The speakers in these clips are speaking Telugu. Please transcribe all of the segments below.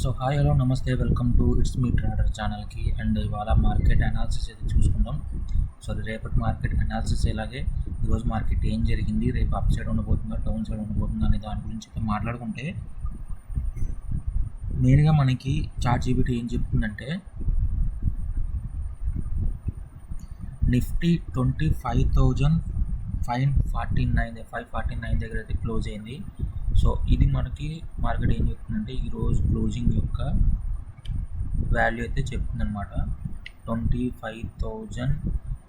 సో హాయ్ హలో నమస్తే welcome to it's me trader ఛానల్కి అండ్ ఇవాళ మార్కెట్ అనాలిసిస్ అయితే చూసుకుందాం. సో రేపటి మార్కెట్ అనాలిసిస్ ఇలాగే ఈరోజు మార్కెట్ ఏం జరిగింది రేపు అప్ సైడ్ ఉండబోతుందా డౌన్ సైడ్ ఉండబోతుందా అనే దాని గురించి అయితే మాట్లాడుకుంటే మెయిన్గా మనకి చార్ట్ జీబీటీ ఏం చెప్తుందంటే Nifty twenty five thousand five forty nine five forty nine దగ్గర అయితే క్లోజ్ అయింది. సో ఇది మనకి మార్కెట్ ఏం చెప్తుందంటే ఈరోజు క్లోజింగ్ యొక్క వాల్యూ అయితే చెప్తుందనమాట twenty five thousand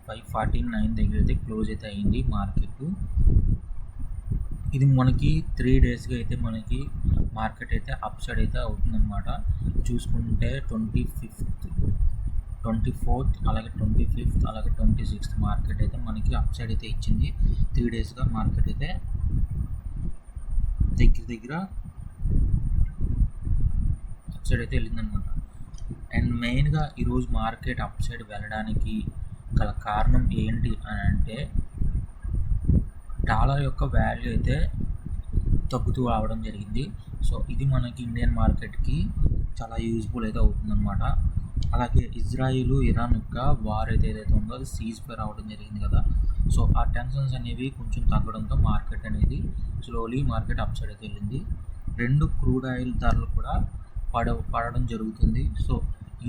five forty nine దగ్గర అయితే క్లోజ్ అయితే అయింది మార్కెట్. ఇది మనకి త్రీ డేస్గా అయితే మనకి మార్కెట్ అయితే అప్ సైడ్ అయితే అవుతుందన్నమాట. చూసుకుంటే ట్వంటీ ఫిఫ్త్ ట్వంటీ ఫోర్త్ అలాగే ట్వంటీ ఫిఫ్త్ అలాగే ట్వంటీ సిక్స్త్ మార్కెట్ అయితే మనకి అప్ సైడ్ అయితే ఇచ్చింది. త్రీ డేస్గా మార్కెట్ అయితే దగ్గర దగ్గర అప్ సైడ్ అయితే వెళ్ళిందనమాట. అండ్ మెయిన్గా ఈరోజు మార్కెట్ అప్ సైడ్ వెళ్ళడానికి గల కారణం ఏంటి అని అంటే డాలర్ యొక్క వాల్యూ అయితే తగ్గుతూ రావడం జరిగింది. సో ఇది మనకి ఇండియన్ మార్కెట్కి చాలా యూజ్ఫుల్ అయితే అవుతుందన్నమాట అలాగే ఇజ్రాయిల్ ఇరాన్ యొక్క వార్ అయితే ఏదైతే ఉందో అది సీజ్ ఫైర్ అవ్వడం జరిగింది కదా. సో ఆ టెన్షన్స్ అనేవి కొంచెం తగ్గడంతో మార్కెట్ అనేది స్లోలీ మార్కెట్ అప్ సైడ్కి అయితే వెళ్ళింది. రెండు క్రూడ్ ఆయిల్ ధరలు కూడా పడ పడడం జరుగుతుంది. సో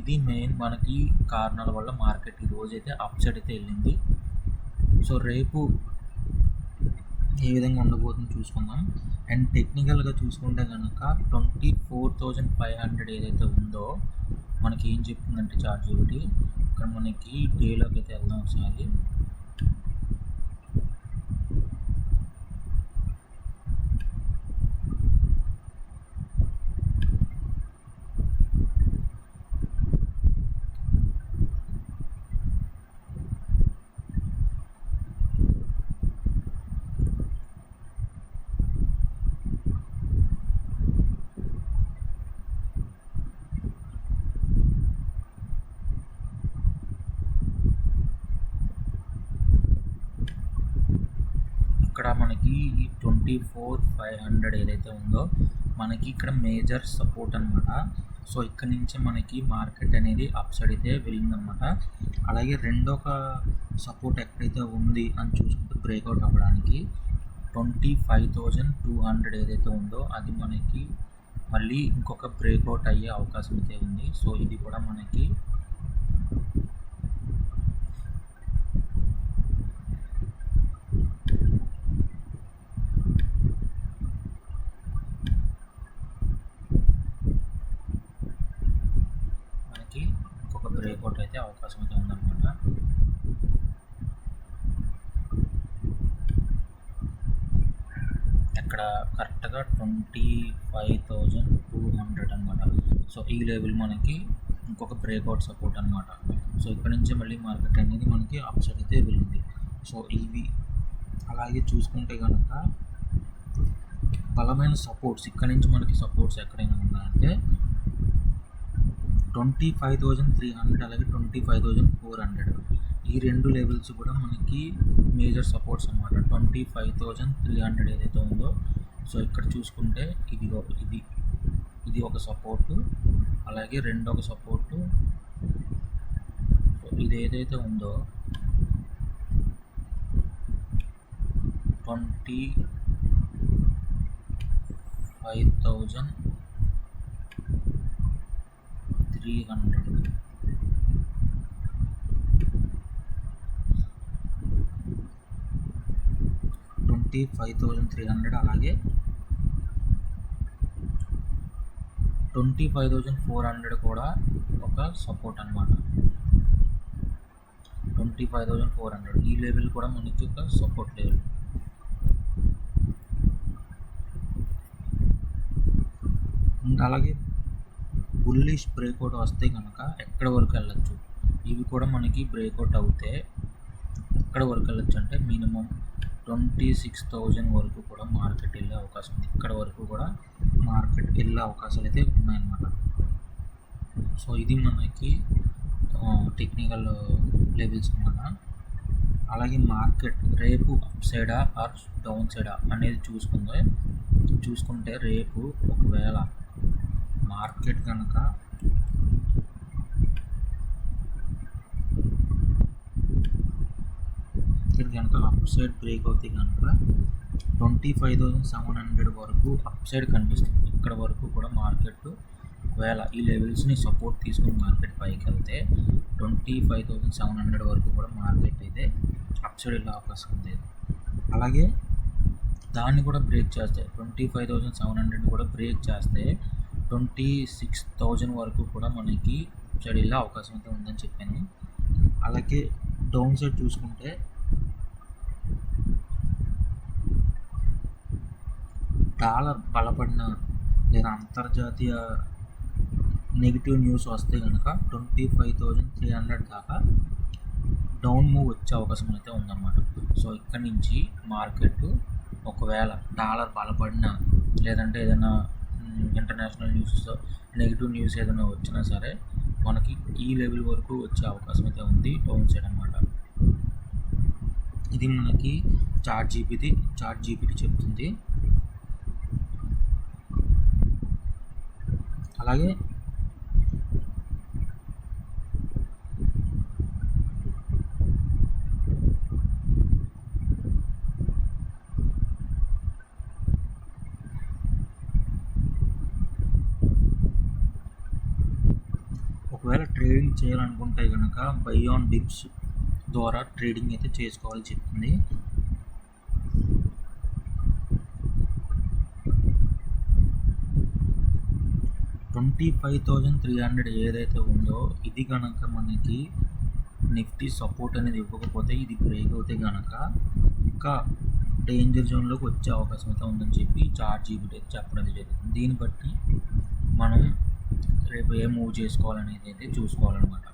ఇది మెయిన్ మనకి కారణాల వల్ల మార్కెట్ ఈ అయితే అప్ సైడ్ అయితే వెళ్ళింది. సో రేపు ఏ విధంగా ఉండబోతుందో చూసుకుందాం. అండ్ టెక్నికల్గా చూసుకుంటే కనుక twenty four thousand five hundred ఏదైతే ఉందో మనకి ఏం చెప్తుందంటే చార్జ్ ఒకటి ఇక్కడ మనకి డేలోకి అయితే వెళ్దాం ఒకసారి ఇక్కడ మనకి ఈ ట్వంటీ ఫోర్ ఫైవ్ హండ్రెడ్ ఏదైతే ఉందో మనకి ఇక్కడ మేజర్ సపోర్ట్ అనమాట సో ఇక్కడ నుంచి మనకి మార్కెట్ అనేది అప్ సైడ్ అయితే వెళ్ళిందనమాట అలాగే రెండొక సపోర్ట్ ఎక్కడైతే ఉంది అని చూసుకుంటే బ్రేక్అవుట్ అవ్వడానికి twenty five thousand two hundred ఏదైతే ఉందో అది మనకి మళ్ళీ ఇంకొక బ్రేక్అవుట్ అయ్యే అవకాశం అయితే ఉంది. సో ఇది కూడా మనకి మనకి ఇంకొక బ్రేక్అవుట్ అయితే అవకాశం అయితే ఉందన్నమాట ఇక్కడ కరెక్ట్గా twenty five thousand two hundred అనమాట సో ఈ లెవెల్ మనకి ఇంకొక బ్రేక్అవుట్ సపోర్ట్ అనమాట సో ఇక్కడ నుంచి మళ్ళీ మార్కెట్ అనేది మనకి అప్సైడ్ అయితే వెళ్ళింది. సో ఇవి అలాగే చూసుకుంటే కనుక బలమైన సపోర్ట్స్ ఇక్కడ నుంచి మనకి సపోర్ట్స్ ఎక్కడైనా ఉన్నాయంటే twenty five thousand three hundred అలాగే twenty five thousand four hundred. ఈ రెండు లెవెల్స్ కూడా మనకి మేజర్ సపోర్ట్స్ అనమాట twenty five thousand three hundred ఏదైతే ఉందో సో ఇక్కడ చూసుకుంటే ఇది ఒక- ఇది ఇది ఒక సపోర్టు అలాగే రెండొక సపోర్టు ఇది ఏదైతే ఉందో twenty five thousand three hundred twenty five thousand three hundred అలాగే twenty five thousand four hundred కూడా ఒక సపోర్ట్ అనమాట twenty five thousand four hundred. ఈ లెవెల్ కూడా మనకి ఒక సపోర్ట్ లెవెల్. ఇంకా అలాగే బుల్లిష్ బ్రేక్అవుట్ వస్తే కనుక ఎక్కడ వరకు వెళ్ళచ్చు? ఇవి కూడా మనకి బ్రేక్అవుట్ అవుతే ఎక్కడ వరకు వెళ్ళచ్చు అంటే మినిమం ట్వంటీ సిక్స్ థౌజండ్ వరకు కూడా మార్కెట్ వెళ్ళే అవకాశం ఉంది. ఇక్కడ వరకు కూడా మార్కెట్ వెళ్ళే అవకాశాలు అయితే ఉన్నాయన్నమాట. సో ఇది మనకి టెక్నికల్ లెవెల్స్ అన్నమాట అలాగే మార్కెట్ రేపు అప్ సైడా ఆర్ డౌన్ సైడా అనేది చూసుకుంటే చూసుకుంటే రేపు ఒకవేళ మార్కెట్ కనుక మార్కెట్ కనుక అప్ సైడ్ బ్రేక్ అవుతే కనుక twenty five thousand seven hundred వరకు అప్ సైడ్ కనిపిస్తుంది. ఇక్కడ వరకు కూడా మార్కెట్ ఒకవేళ ఈ లెవెల్స్ని సపోర్ట్ తీసుకుని మార్కెట్ పైకి వెళ్తే twenty five thousand seven hundred వరకు కూడా మార్కెట్ అయితే అప్ సైడ్ వెళ్ళే అవకాశం ఉంది. అలాగే దాన్ని కూడా బ్రేక్ చేస్తే twenty five thousand seven hundred కూడా బ్రేక్ చేస్తే ట్వంటీ సిక్స్ థౌజండ్ వరకు కూడా మనకి సైడ్ వెళ్ళే అవకాశం అయితే ఉందని చెప్పాను. అలాగే డౌన్ సైడ్ చూసుకుంటే డాలర్ బలపడిన లేదా అంతర్జాతీయ నెగిటివ్ న్యూస్ వస్తే కనుక twenty five thousand three hundred దాకా డౌన్ మూవ్ వచ్చే అవకాశం అయితే ఉందన్నమాట. సో ఇక్కడ నుంచి మార్కెట్ ఒకవేళ డాలర్ బలపడిన లేదంటే ఏదైనా ఇంటర్నేషనల్ న్యూస్ నెగిటివ్ న్యూస్ ఏదైనా వచ్చినా సరే మనకి ఈ లెవెల్ వరకు వచ్చే అవకాశం అయితే ఉంది డౌన్ సైడ్ అనమాట ఇది మనకి చార్ట్ జీపీది చార్ట్ జీపీటీ చెప్తుంది. అలాగే ఒకవేళ ట్రేడింగ్ చేయాలనుకుంటే కనుక బై ఆన్ డిప్స్ ద్వారా ట్రేడింగ్ అయితే చేసుకోవాలని చెప్తుంది twenty five thousand three hundred ఏదైతే ఉందో ఇది కనుక మనకి నిఫ్టీ సపోర్ట్ అనేది ఇవ్వకపోతే ఇది బ్రేక్ అవుతే కనుక ఇంకా డేంజర్ జోన్లోకి వచ్చే అవకాశం అయితే ఉందని చెప్పి చార్ట్ జీబీటీ అయితే చెప్పడం జరుగుతుంది దీన్ని బట్టి మనం రేపు ఏ మూవ్ చేసుకోవాలనేది అయితే చూసుకోవాలన్నమాట.